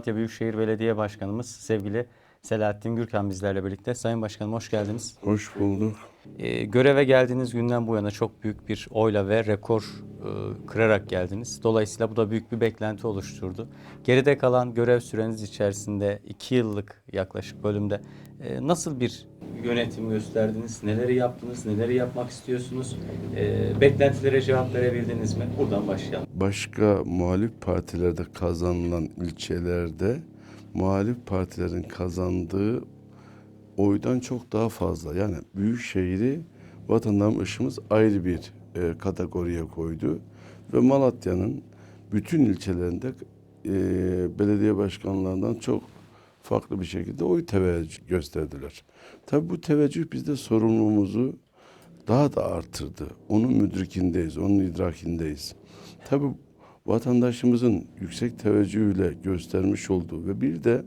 Malatya Büyükşehir Belediye Başkanımız sevgili Selahattin Gürkan bizlerle birlikte. Sayın Başkanım hoş geldiniz. Hoş bulduk. Ee, göreve geldiğiniz günden bu yana çok büyük bir oyla ve rekor e, kırarak geldiniz. Dolayısıyla bu da büyük bir beklenti oluşturdu. Geride kalan görev süreniz içerisinde 2 yıllık yaklaşık bölümde e, nasıl bir yönetim gösterdiniz? Neleri yaptınız? Neleri yapmak istiyorsunuz? E, beklentilere cevap verebildiniz mi? Buradan başlayalım. Başka muhalif partilerde kazanılan ilçelerde muhalif partilerin kazandığı oydan çok daha fazla. Yani büyük şehri vatandaşımız ayrı bir e, kategoriye koydu ve Malatya'nın bütün ilçelerinde e, belediye başkanlarından çok farklı bir şekilde oy teveccüh gösterdiler. Tabii bu teveccüh bizde sorumluluğumuzu daha da artırdı. Onun müdrikindeyiz, onun idrakindeyiz. Tabii vatandaşımızın yüksek teveccühüyle göstermiş olduğu ve bir de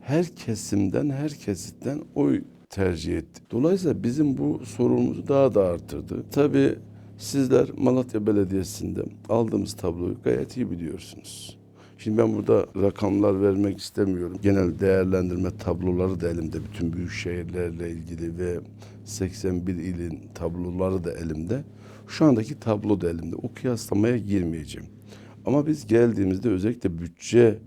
her kesimden, her kesitten oy tercih etti. Dolayısıyla bizim bu sorunumuzu daha da artırdı. Tabii sizler Malatya Belediyesi'nde aldığımız tabloyu gayet iyi biliyorsunuz. Şimdi ben burada rakamlar vermek istemiyorum. Genel değerlendirme tabloları da elimde. Bütün büyük şehirlerle ilgili ve 81 ilin tabloları da elimde. Şu andaki tablo da elimde. O kıyaslamaya girmeyeceğim. Ama biz geldiğimizde özellikle bütçe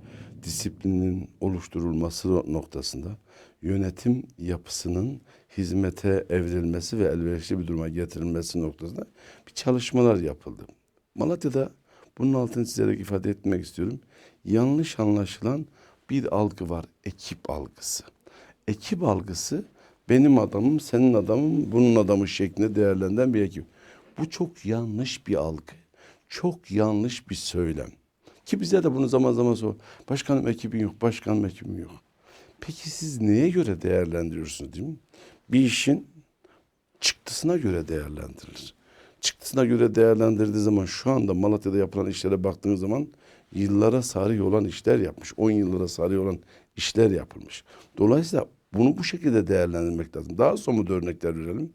disiplininin oluşturulması noktasında yönetim yapısının hizmete evrilmesi ve elverişli bir duruma getirilmesi noktasında bir çalışmalar yapıldı. Malatya'da bunun altını çizerek ifade etmek istiyorum. Yanlış anlaşılan bir algı var. Ekip algısı. Ekip algısı benim adamım, senin adamın, bunun adamı şeklinde değerlendiren bir ekip. Bu çok yanlış bir algı. Çok yanlış bir söylem. Ki bize de bunu zaman zaman sor. Başkanım ekibim yok, başkanım ekibim yok. Peki siz neye göre değerlendiriyorsunuz değil mi? Bir işin çıktısına göre değerlendirilir. Çıktısına göre değerlendirdiği zaman şu anda Malatya'da yapılan işlere baktığınız zaman yıllara sarı olan işler yapmış. 10 yıllara sarı olan işler yapılmış. Dolayısıyla bunu bu şekilde değerlendirmek lazım. Daha somut örnekler verelim.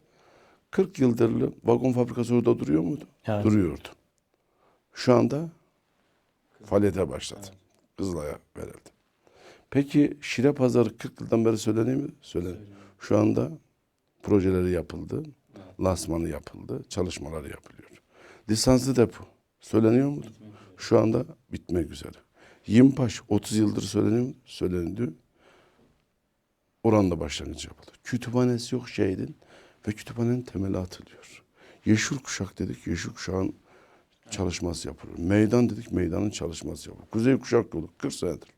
40 yıldırlı vagon fabrikası orada duruyor muydu? Evet. Duruyordu. Şu anda faaliyete başladı. Kızılay'a verildi. Peki Şire Pazarı 40 yıldan beri söyleniyor mu? Söyleniyor. Şu anda projeleri yapıldı. Lansmanı yapıldı. Çalışmaları yapılıyor. Lisanslı depo söyleniyor mu? Şu anda bitmek üzere. Yimpaş 30 yıldır söyleniyor mu? Söyleniyor. Oranda başlangıç yapıldı. Kütüphanesi yok şehrin ve kütüphanenin temeli atılıyor. Yeşil kuşak dedik. Yeşil kuşağın çalışması yapılıyor. Meydan dedik. Meydanın çalışması yapılıyor. Kuzey kuşak yolu 40 senedir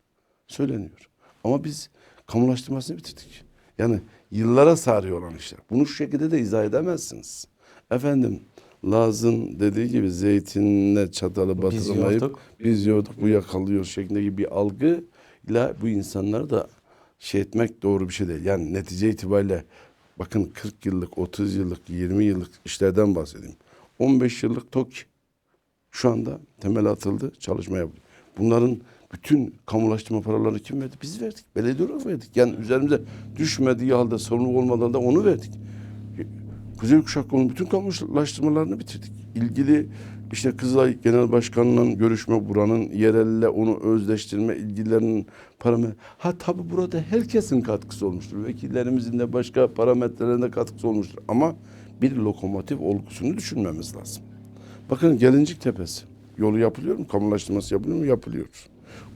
söyleniyor. Ama biz kamulaştırmasını bitirdik. Yani yıllara sarıyor olan işler. Bunu şu şekilde de izah edemezsiniz. Efendim Laz'ın dediği gibi zeytinle çatalı batırmayıp yorduk. biz yorduk bu yakalıyor şeklindeki bir algıyla bu insanları da şey etmek doğru bir şey değil. Yani netice itibariyle bakın 40 yıllık, 30 yıllık, 20 yıllık işlerden bahsedeyim. 15 yıllık TOKİ şu anda temel atıldı, çalışma yapılıyor. Bunların bütün kamulaştırma paralarını kim verdi? Biz verdik. Belediye olarak verdik. Yani üzerimize düşmediği halde sorumluluk olmadan da onu verdik. Kuzey Kuşak Yolu'nun bütün kamulaştırmalarını bitirdik. İlgili işte Kızılay Genel Başkanı'nın görüşme buranın yerelle onu özleştirme ilgilerinin parametre. Ha tabi burada herkesin katkısı olmuştur. Vekillerimizin de başka parametrelerinde katkısı olmuştur. Ama bir lokomotif olgusunu düşünmemiz lazım. Bakın Gelincik Tepesi. Yolu yapılıyor mu? Kamulaştırması yapılıyor mu? Yapılıyor.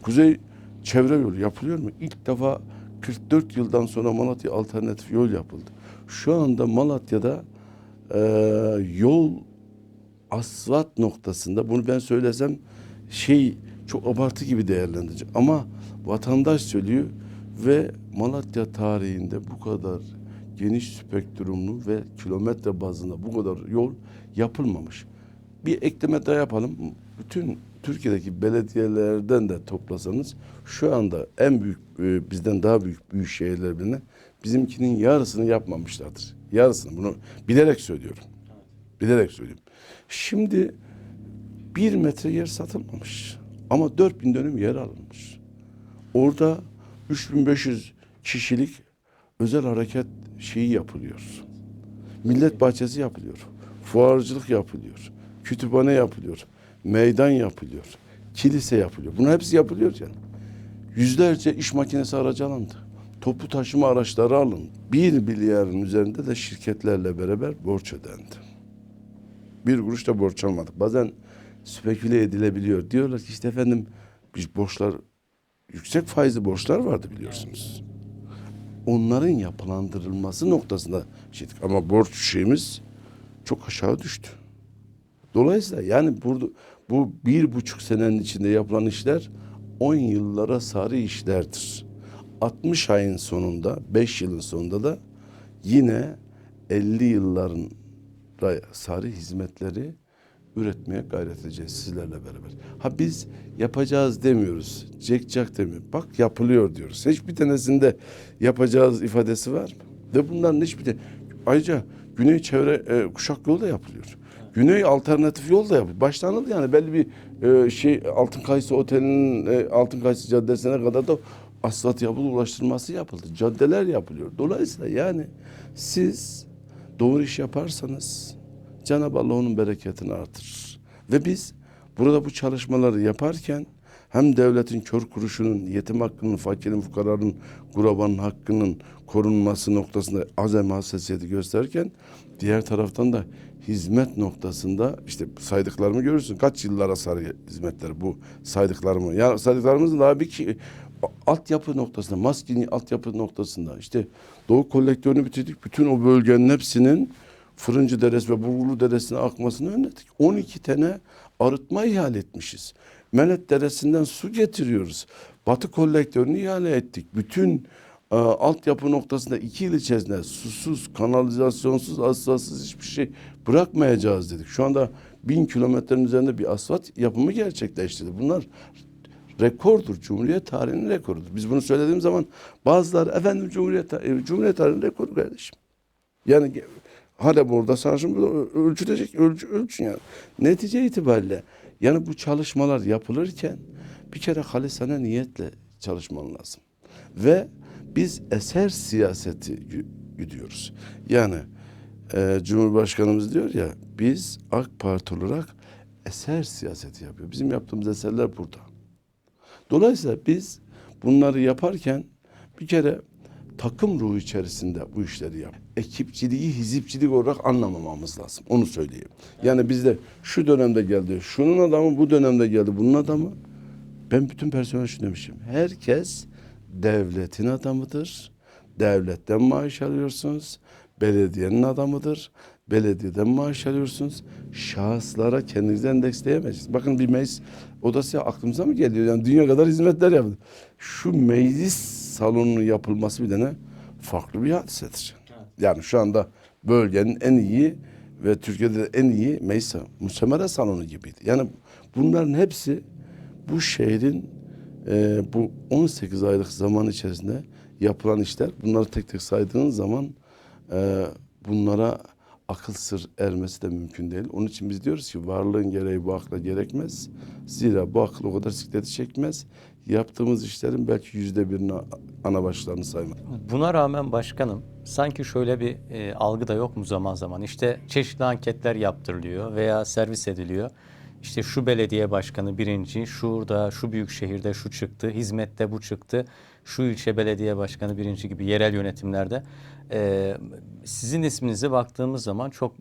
Kuzey çevre yolu yapılıyor mu? İlk defa 44 yıldan sonra Malatya alternatif yol yapıldı. Şu anda Malatya'da e, yol asfalt noktasında bunu ben söylesem şey çok abartı gibi değerlendirecek. Ama vatandaş söylüyor ve Malatya tarihinde bu kadar geniş spektrumlu ve kilometre bazında bu kadar yol yapılmamış. Bir ekleme daha yapalım. Bütün Türkiye'deki belediyelerden de toplasanız şu anda en büyük bizden daha büyük büyük şehirler birine bizimkinin yarısını yapmamışlardır. Yarısını bunu bilerek söylüyorum. Bilerek söylüyorum. Şimdi bir metre yer satılmamış. Ama 4000 dönüm yer alınmış. Orada 3500 kişilik özel hareket şeyi yapılıyor. Millet bahçesi yapılıyor. Fuarcılık yapılıyor. Kütüphane yapılıyor. Meydan yapılıyor. Kilise yapılıyor. Bunun hepsi yapılıyor yani. Yüzlerce iş makinesi aracı alındı. Toplu taşıma araçları alındı. Bir milyarın üzerinde de şirketlerle beraber borç ödendi. Bir kuruş da borç almadık. Bazen speküle edilebiliyor. Diyorlar ki işte efendim biz borçlar yüksek faizli borçlar vardı biliyorsunuz. Onların yapılandırılması noktasında şeydik. Ama borç şeyimiz çok aşağı düştü. Dolayısıyla yani burada bu bir buçuk senenin içinde yapılan işler 10 yıllara sarı işlerdir. 60 ayın sonunda, 5 yılın sonunda da yine 50 yılların da sarı hizmetleri üretmeye gayret edeceğiz sizlerle beraber. Ha biz yapacağız demiyoruz. Cekcak demiyor. Bak yapılıyor diyoruz. Hiçbir tanesinde yapacağız ifadesi var mı? Ve bunların hiçbir de ayrıca Güney Çevre e, Kuşak Yolu da yapılıyor. Güney alternatif yol da yapılıyor. Başlanıldı yani belli bir e, şey Altın Kayısı Oteli'nin e, Altın Kayısı Caddesi'ne kadar da asfalt yapılı ulaştırması yapıldı. Caddeler yapılıyor. Dolayısıyla yani siz doğru iş yaparsanız Cenab-ı Allah onun bereketini artırır. Ve biz burada bu çalışmaları yaparken hem devletin kör kuruşunun, yetim hakkının, fakirin, fukaranın, gurabanın hakkının korunması noktasında azem hassasiyeti gösterirken diğer taraftan da hizmet noktasında işte saydıklarımı görürsün. Kaç yıllara sarı hizmetler bu saydıklarımı. Ya saydıklarımızın daha bir ki altyapı noktasında, maskini altyapı noktasında işte Doğu kolektörünü bitirdik. Bütün o bölgenin hepsinin Fırıncı Deresi ve Burgulu Deresi'ne akmasını önledik. 12 tane arıtma ihale etmişiz. Melet Deresi'nden su getiriyoruz. Batı kolektörünü ihale ettik. Bütün e, altyapı noktasında iki yıl içerisinde susuz, kanalizasyonsuz, asfaltsız hiçbir şey bırakmayacağız dedik. Şu anda bin kilometrenin üzerinde bir asfalt yapımı gerçekleştirdi. Bunlar rekordur. Cumhuriyet tarihinin rekorudur. Biz bunu söylediğim zaman bazıları efendim Cumhuriyet, e, Cumhuriyet tarihinin rekoru kardeşim. Yani hala burada sarışın burada ölçülecek ölçü, ölçün yani. Netice itibariyle yani bu çalışmalar yapılırken bir kere halisane niyetle çalışman lazım. Ve biz eser siyaseti gidiyoruz. Yani e, Cumhurbaşkanımız diyor ya biz AK Parti olarak eser siyaseti yapıyor. Bizim yaptığımız eserler burada. Dolayısıyla biz bunları yaparken bir kere takım ruhu içerisinde bu işleri yap. Ekipçiliği hizipçilik olarak anlamamamız lazım. Onu söyleyeyim. Yani bizde şu dönemde geldi, şunun adamı bu dönemde geldi, bunun adamı. Ben bütün personel şunu demişim. Herkes devletin adamıdır. Devletten maaş alıyorsunuz. Belediyenin adamıdır. Belediyeden maaş alıyorsunuz. Şahıslara kendinizi endeksleyemezsiniz. Bakın bir meclis odası aklımıza mı geliyor? Yani dünya kadar hizmetler yapıldı. Şu meclis salonunun yapılması bir tane farklı bir hadisedir. Yani şu anda bölgenin en iyi ve Türkiye'de de en iyi meclis müsemere salonu gibiydi. Yani bunların hepsi bu şehrin e, bu 18 aylık zaman içerisinde yapılan işler. Bunları tek tek saydığın zaman e, bunlara akıl sır ermesi de mümkün değil. Onun için biz diyoruz ki varlığın gereği bu akla gerekmez. Zira bu akıl o kadar sikleti çekmez. Yaptığımız işlerin belki yüzde birini ana başlarını saymaz. Buna rağmen başkanım sanki şöyle bir e, algı da yok mu zaman zaman? İşte çeşitli anketler yaptırılıyor veya servis ediliyor. İşte şu belediye başkanı birinci, şurada, şu büyük şehirde şu çıktı, hizmette bu çıktı, şu ilçe belediye başkanı birinci gibi yerel yönetimlerde. E, sizin isminize baktığımız zaman çok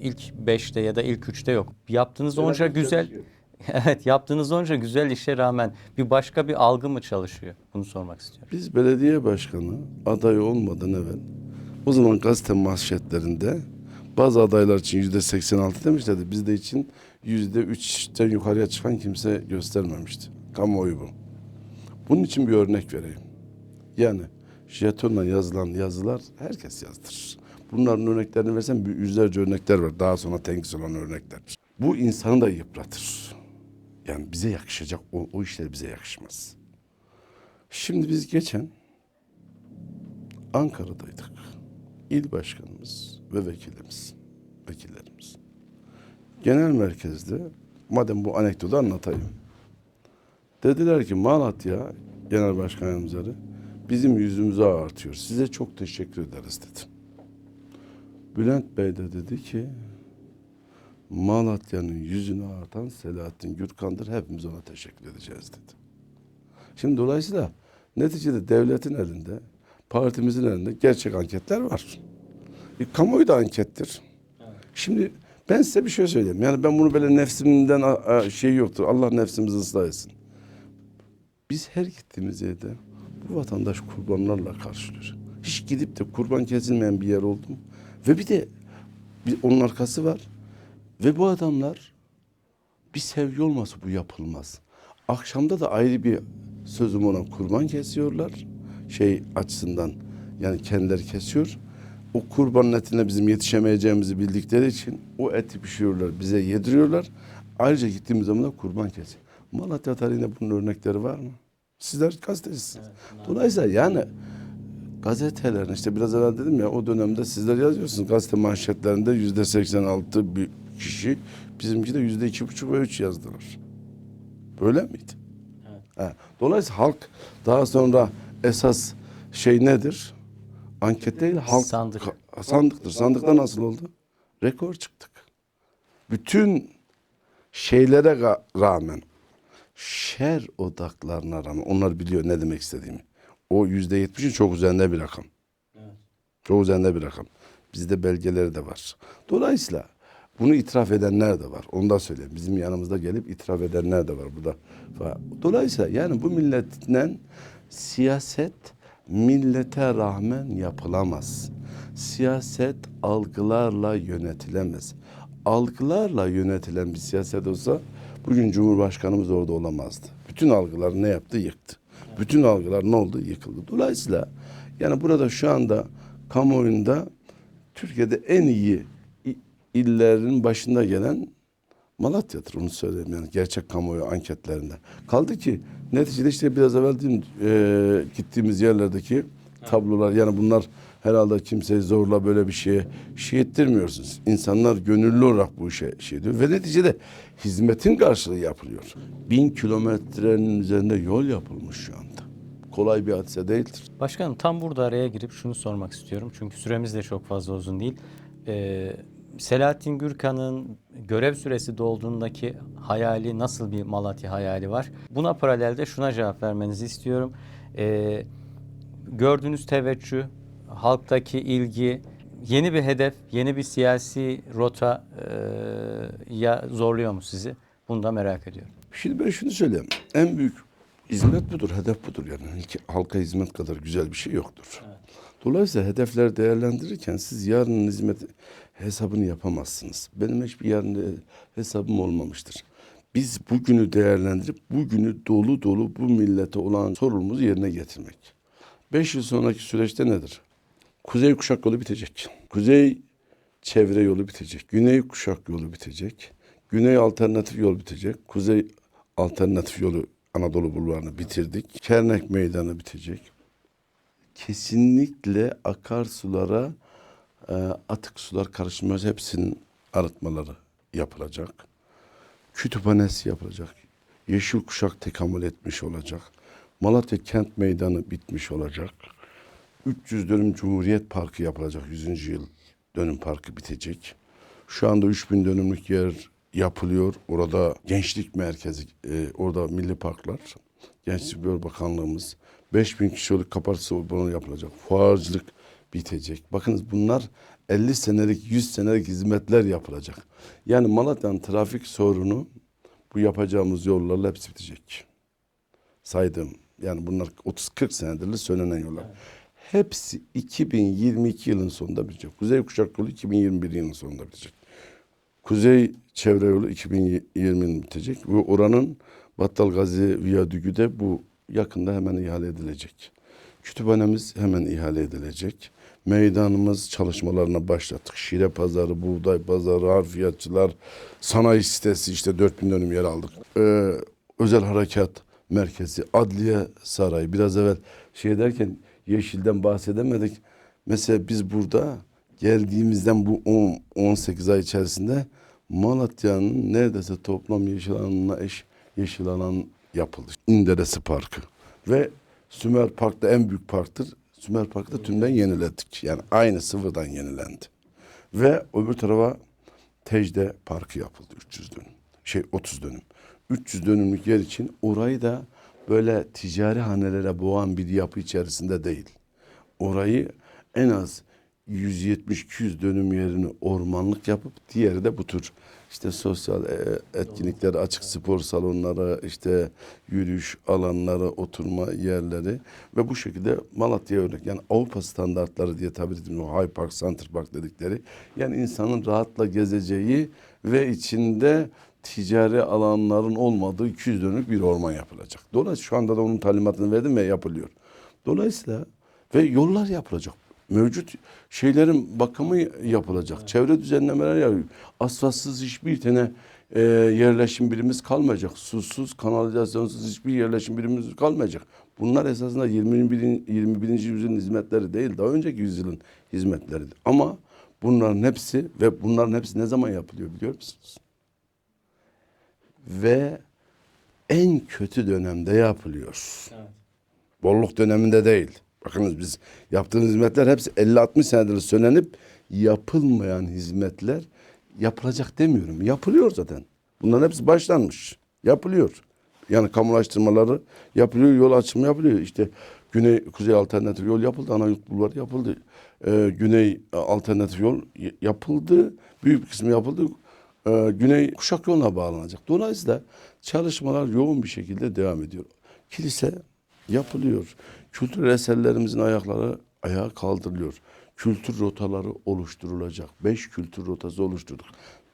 ilk beşte ya da ilk üçte yok. Yaptığınız onca güzel, evet yaptığınız onca güzel işe rağmen bir başka bir algı mı çalışıyor? Bunu sormak istiyorum. Biz belediye başkanı aday olmadan evvel o zaman gazete manşetlerinde bazı adaylar için yüzde 86 demişlerdi. Bizde için yüzde üçten yukarıya çıkan kimse göstermemişti. Kamuoyu bu. Bunun için bir örnek vereyim. Yani jetonla yazılan yazılar herkes yazdırır. Bunların örneklerini versem yüzlerce örnekler var. Daha sonra tenkis olan örnekler. Bu insanı da yıpratır. Yani bize yakışacak o, o işler bize yakışmaz. Şimdi biz geçen Ankara'daydık. İl başkanımız ve vekilimiz, vekillerimiz. Genel merkezde, madem bu anekdotu anlatayım. Dediler ki Malatya Genel Başkan Yardımcıları bizim yüzümüzü ağartıyor. Size çok teşekkür ederiz dedi. Bülent Bey de dedi ki Malatya'nın yüzünü ağartan Selahattin Gürkan'dır. Hepimiz ona teşekkür edeceğiz dedi. Şimdi dolayısıyla neticede devletin elinde, partimizin elinde gerçek anketler var. E, kamuoyu da ankettir. Şimdi ben size bir şey söyleyeyim. Yani ben bunu böyle nefsimden a- a- şey yoktur. Allah nefsimizi ıslah etsin. Biz her gittiğimiz yerde bu vatandaş kurbanlarla karşılıyor. Hiç gidip de kurban kesilmeyen bir yer oldu mu? Ve bir de bir, onun arkası var. Ve bu adamlar bir sevgi olmasa bu yapılmaz. Akşamda da ayrı bir sözüm ona kurban kesiyorlar. Şey açısından yani kendileri kesiyor. O kurbanın etine bizim yetişemeyeceğimizi bildikleri için o eti pişiriyorlar, bize yediriyorlar. Ayrıca gittiğimiz zaman da kurban kesiyor. Malatya tarihinde bunun örnekleri var mı? Sizler gazetecisiniz. Dolayısıyla yani gazetelerin işte biraz evvel dedim ya o dönemde sizler yazıyorsunuz gazete manşetlerinde yüzde 86 bir kişi bizimki de yüzde iki buçuk ve üç yazdılar. Böyle miydi? He. Dolayısıyla halk daha sonra esas şey nedir? Anket değil halk Sandık. Sandıktır. Sandıkta nasıl oldu? Rekor çıktık. Bütün şeylere rağmen şer odaklarına rağmen onlar biliyor ne demek istediğimi. O yüzde yetmişin çok üzerinde bir rakam. Çok üzerinde bir rakam. Bizde belgeleri de var. Dolayısıyla bunu itiraf edenler de var. Onu da söyleyeyim. Bizim yanımızda gelip itiraf edenler de var burada. Dolayısıyla yani bu milletten siyaset millete rağmen yapılamaz. Siyaset algılarla yönetilemez. Algılarla yönetilen bir siyaset olsa bugün Cumhurbaşkanımız orada olamazdı. Bütün algılar ne yaptı? Yıktı. Bütün algılar ne oldu? Yıkıldı. Dolayısıyla yani burada şu anda kamuoyunda Türkiye'de en iyi illerin başında gelen Malatya'dır onu söyleyeyim yani gerçek kamuoyu anketlerinde. Kaldı ki neticede işte biraz evvel dedim e, gittiğimiz yerlerdeki tablolar yani bunlar herhalde kimseyi zorla böyle bir şeye şey ettirmiyorsunuz. İnsanlar gönüllü olarak bu işe şey diyor ve neticede hizmetin karşılığı yapılıyor. Bin kilometrenin üzerinde yol yapılmış şu anda. Kolay bir hadise değildir. Başkanım tam burada araya girip şunu sormak istiyorum. Çünkü süremiz de çok fazla uzun değil. Ee, Selahattin Gürkan'ın görev süresi dolduğundaki hayali nasıl bir Malatya hayali var? Buna paralelde şuna cevap vermenizi istiyorum. Ee, gördüğünüz teveccüh, halktaki ilgi, yeni bir hedef, yeni bir siyasi rota e, ya zorluyor mu sizi? Bunu da merak ediyorum. Şimdi ben şunu söyleyeyim. En büyük hizmet budur, hedef budur yani. Hiç halka hizmet kadar güzel bir şey yoktur. Dolayısıyla hedefler değerlendirirken siz yarının hizmet hesabını yapamazsınız. Benim hiçbir yarın hesabım olmamıştır. Biz bugünü değerlendirip bugünü dolu dolu bu millete olan sorumluluğumuzu yerine getirmek. Beş yıl sonraki süreçte nedir? Kuzey kuşak yolu bitecek. Kuzey çevre yolu bitecek. Güney kuşak yolu bitecek. Güney alternatif yol bitecek. Kuzey alternatif yolu Anadolu bulvarını bitirdik. Kernek meydanı bitecek. Kesinlikle akarsulara e, atık sular karışmaz. Hepsinin arıtmaları yapılacak. Kütüphanesi yapılacak. Yeşil kuşak tekamül etmiş olacak. Malatya kent meydanı bitmiş olacak. 300 dönüm Cumhuriyet Parkı yapılacak. 100. yıl dönüm parkı bitecek. Şu anda 3000 dönümlük yer yapılıyor. Orada gençlik merkezi, e, orada milli parklar. Gençlik Spor Bakanlığımız 5000 kişilik kapasite bunu yapılacak. Fuarcılık bitecek. Bakınız bunlar 50 senelik, 100 senelik hizmetler yapılacak. Yani Malatya'nın trafik sorunu bu yapacağımız yollarla hepsi bitecek saydım. Yani bunlar 30-40 senedir söylenen yollar. Hepsi 2022 yılın sonunda bitecek. Kuzey Kuşak Yolu 2021 yılın sonunda bitecek. Kuzey Çevre Yolu 2020 bitecek. Ve oranın Battal Gazi Viyadüğü de bu yakında hemen ihale edilecek. Kütüphanemiz hemen ihale edilecek. Meydanımız çalışmalarına başlattık. Şire pazarı, buğday pazarı, harfiyatçılar, sanayi sitesi işte 4000 dönüm yer aldık. Ee, özel harekat merkezi, adliye sarayı. Biraz evvel şey derken yeşilden bahsedemedik. Mesela biz burada geldiğimizden bu 10, 18 ay içerisinde Malatya'nın neredeyse toplam yeşil alanına eş yeşil alan yapıldı. İnderesi Parkı. Ve Sümer Park'ta en büyük parktır. Sümer Park'ta tümden yeniledik. Yani aynı sıfırdan yenilendi. Ve öbür tarafa Tecde Parkı yapıldı 300 dönüm. Şey 30 dönüm. 300 dönümlük yer için orayı da böyle ticari hanelere boğan bir yapı içerisinde değil. Orayı en az 170-200 dönüm yerini ormanlık yapıp diğeri de bu tür işte sosyal e, etkinlikler, açık spor salonları, işte yürüyüş alanları, oturma yerleri ve bu şekilde Malatya örnek yani Avrupa standartları diye tabir edilen o High Park, Center Park dedikleri yani insanın rahatla gezeceği ve içinde ticari alanların olmadığı 200 dönümlük bir orman yapılacak. Dolayısıyla şu anda da onun talimatını verdim ve yapılıyor. Dolayısıyla ve yollar yapılacak. Mevcut şeylerin bakımı yapılacak. Çevre düzenlemeler yapılıyor. Asfaltsız hiçbir tane e, yerleşim birimiz kalmayacak. Susuz, kanalizasyonsuz hiçbir yerleşim birimimiz kalmayacak. Bunlar esasında 21. 21. yüzyılın hizmetleri değil, daha önceki yüzyılın hizmetleridir. Ama bunların hepsi ve bunların hepsi ne zaman yapılıyor biliyor musunuz? Ve en kötü dönemde yapılıyor. Bolluk döneminde değil. Bakınız biz yaptığımız hizmetler hepsi 50-60 senedir söylenip yapılmayan hizmetler yapılacak demiyorum. Yapılıyor zaten. Bunların hepsi başlanmış. Yapılıyor. Yani kamulaştırmaları yapılıyor, yol açımı yapılıyor. İşte güney kuzey alternatif yol yapıldı, ana yurt bulvarı yapıldı. Ee, güney e, alternatif yol yapıldı. Büyük bir kısmı yapıldı. Ee, güney kuşak yoluna bağlanacak. Dolayısıyla çalışmalar yoğun bir şekilde devam ediyor. Kilise yapılıyor. Kültür eserlerimizin ayakları ayağa kaldırılıyor. Kültür rotaları oluşturulacak. Beş kültür rotası oluşturduk.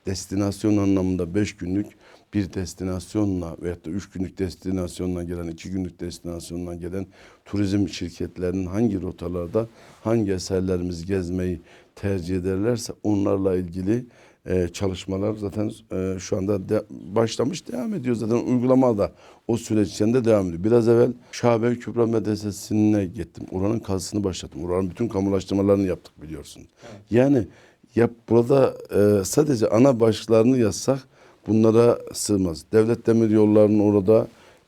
Destinasyon anlamında beş günlük bir destinasyonla veyahut da üç günlük destinasyonla gelen, iki günlük destinasyonla gelen turizm şirketlerinin hangi rotalarda hangi eserlerimizi gezmeyi tercih ederlerse onlarla ilgili e, çalışmalar zaten e, şu anda de, başlamış devam ediyor zaten uygulama da o süreç içinde devam ediyor. Biraz evvel Şabe Kübra Medresesi'ne gittim. Oranın kazısını başlattım. Oranın bütün kamulaştırmalarını yaptık biliyorsun. Yani yap burada e, sadece ana başlıklarını yazsak bunlara sığmaz. Devlet demir yollarının orada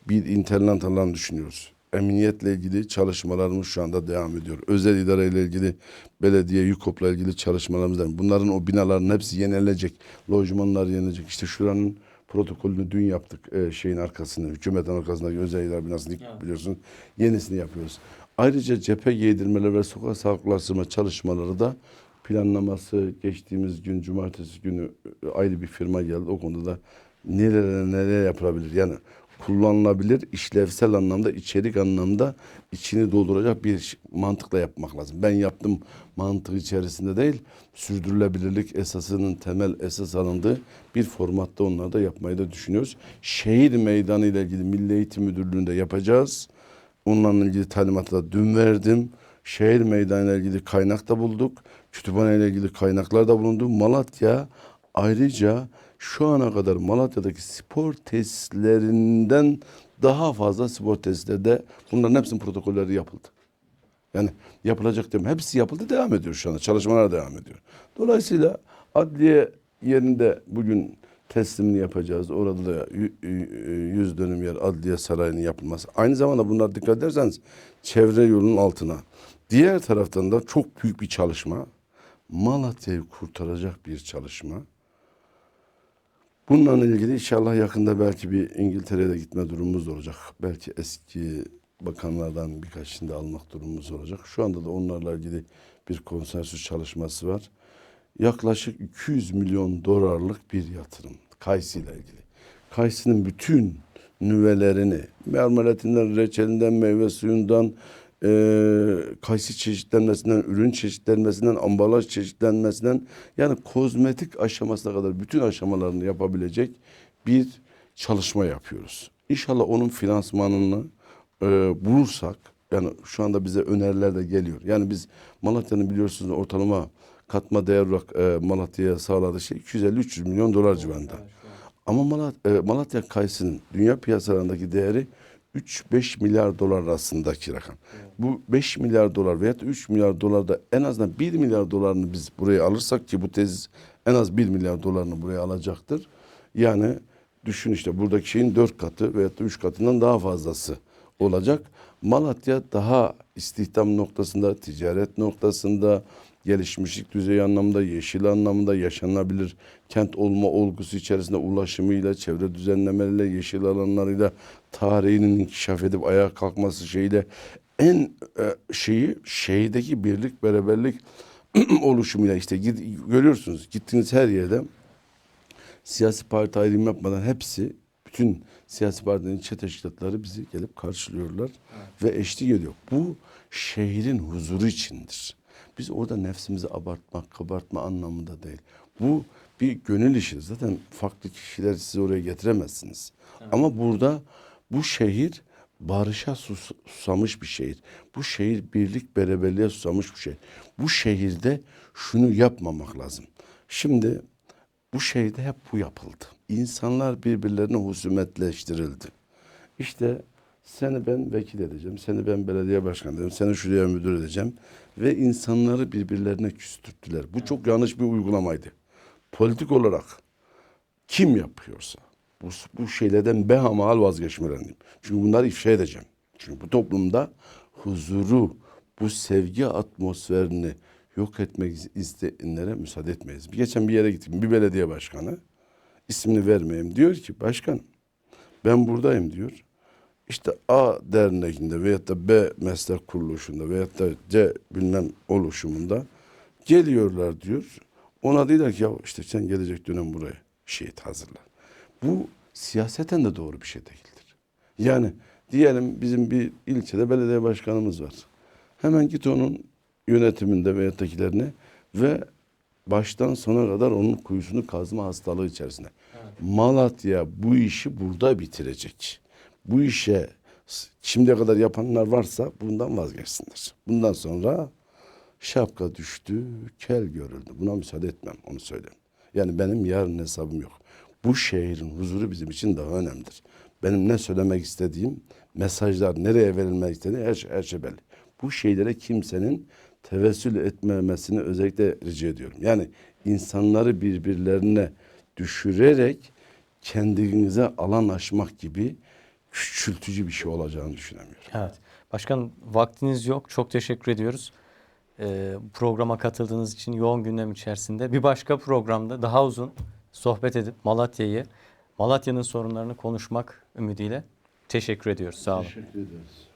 bir internet alanı düşünüyoruz. Emniyetle ilgili çalışmalarımız şu anda devam ediyor. Özel idare ile ilgili belediye, YUKOP'la ilgili çalışmalarımız devam Bunların o binaların hepsi yenilecek. Lojmanlar yenilecek. İşte şuranın protokolünü dün yaptık e, şeyin arkasını, hükümetin arkasındaki özel idare binasını yıktık biliyorsun. Yenisini yapıyoruz. Ayrıca cephe giydirmeler ve sokak sağlıklaştırma çalışmaları da planlaması geçtiğimiz gün cumartesi günü e, ayrı bir firma geldi. O konuda da nerelere nereye yapılabilir? Yani kullanılabilir, işlevsel anlamda, içerik anlamda içini dolduracak bir mantıkla yapmak lazım. Ben yaptım mantık içerisinde değil, sürdürülebilirlik esasının temel esas alındığı bir formatta onları da yapmayı da düşünüyoruz. Şehir meydanı ile ilgili Milli Eğitim Müdürlüğü'nde yapacağız. Onunla ilgili talimatı da dün verdim. Şehir meydanı ile ilgili kaynak da bulduk. Kütüphane ile ilgili kaynaklar da bulundu. Malatya ayrıca şu ana kadar Malatya'daki spor tesislerinden daha fazla spor tesisleri de bunların hepsinin protokolleri yapıldı. Yani yapılacak diyorum. Hepsi yapıldı devam ediyor şu anda. Çalışmalar devam ediyor. Dolayısıyla adliye yerinde bugün teslimini yapacağız. Orada da yü- yü- 100 dönüm yer adliye sarayının yapılması. Aynı zamanda bunlar dikkat ederseniz çevre yolunun altına. Diğer taraftan da çok büyük bir çalışma. Malatya'yı kurtaracak bir çalışma. Bununla ilgili inşallah yakında belki bir İngiltere'ye de gitme durumumuz olacak. Belki eski bakanlardan birkaçını da almak durumumuz olacak. Şu anda da onlarla ilgili bir konsensüs çalışması var. Yaklaşık 200 milyon dolarlık bir yatırım Kayısı ile ilgili. Kayısının bütün nüvelerini, marmelatinden, reçelinden, meyve suyundan, eee kayısı çeşitlenmesinden, ürün çeşitlenmesinden, ambalaj çeşitlenmesinden yani kozmetik aşamasına kadar bütün aşamalarını yapabilecek bir çalışma yapıyoruz. İnşallah onun finansmanını eee, bulursak yani şu anda bize öneriler de geliyor. Yani biz Malatya'nın biliyorsunuz ortalama katma değer olarak eee, Malatya'ya sağladığı şey 250-300 milyon dolar civarında. Ama Malat, e, Malatya kayısının dünya piyasalarındaki değeri 3-5 milyar dolar arasındaki rakam. Bu 5 milyar dolar veya 3 milyar dolarda en azından 1 milyar dolarını biz buraya alırsak ki bu tez en az 1 milyar dolarını buraya alacaktır. Yani düşün işte buradaki şeyin 4 katı veya da 3 katından daha fazlası olacak. Malatya daha istihdam noktasında, ticaret noktasında, gelişmişlik düzeyi anlamında, yeşil anlamında, yaşanabilir kent olma olgusu içerisinde ulaşımıyla, çevre düzenlemeleriyle, yeşil alanlarıyla, tarihinin inkişaf edip ayağa kalkması şeyiyle en e, şeyi şehirdeki birlik, beraberlik oluşumuyla işte gid- görüyorsunuz gittiğiniz her yerde siyasi parti ayrımı yapmadan hepsi bütün siyasi partilerin ilçe teşkilatları bizi gelip karşılıyorlar ve eşlik ediyor. Bu şehrin huzuru içindir. Biz orada nefsimizi abartmak, kabartma anlamında değil. Bu bir gönül işi. Zaten farklı kişiler sizi oraya getiremezsiniz. Ama burada bu şehir barışa sus- susamış bir şehir. Bu şehir birlik beraberliğe susamış bir şehir. Bu şehirde şunu yapmamak lazım. Şimdi bu şehirde hep bu yapıldı. İnsanlar birbirlerine husumetleştirildi. İşte seni ben vekil edeceğim, seni ben belediye başkanı edeceğim, seni şuraya müdür edeceğim. Ve insanları birbirlerine küstürttüler. Bu çok yanlış bir uygulamaydı. Politik olarak kim yapıyorsa bu, bu şeylerden behamal vazgeçmeliyim. Çünkü bunları ifşa edeceğim. Çünkü bu toplumda huzuru, bu sevgi atmosferini yok etmek isteyenlere müsaade etmeyiz. Bir geçen bir yere gittim. Bir belediye başkanı ismini vermeyeyim. Diyor ki başkan ben buradayım diyor. İşte A derneğinde veyahut da B meslek kuruluşunda veyahut da C bilmem oluşumunda geliyorlar diyor. Ona diyorlar ki ya işte sen gelecek dönem buraya şehit hazırla. Bu siyaseten de doğru bir şey değildir. Yani diyelim bizim bir ilçede belediye başkanımız var. Hemen git onun yönetiminde ve yöneticilerine ve baştan sona kadar onun kuyusunu kazma hastalığı içerisinde. Malatya bu işi burada bitirecek. Bu işe şimdiye kadar yapanlar varsa bundan vazgeçsinler. Bundan sonra şapka düştü, kel görüldü. Buna müsaade etmem, onu söyleyeyim. Yani benim yarın hesabım yok. Bu şehrin huzuru bizim için daha önemlidir. Benim ne söylemek istediğim, mesajlar nereye verilmek istediği her şey, her şey belli. Bu şeylere kimsenin tevessül etmemesini özellikle rica ediyorum. Yani insanları birbirlerine düşürerek kendinize alan aşmak gibi küçültücü bir şey olacağını düşünemiyorum. Evet. Başkan vaktiniz yok. Çok teşekkür ediyoruz. Ee, programa katıldığınız için yoğun gündem içerisinde. Bir başka programda daha uzun sohbet edip Malatya'yı, Malatya'nın sorunlarını konuşmak ümidiyle teşekkür ediyoruz. Sağ olun. Teşekkür ederiz.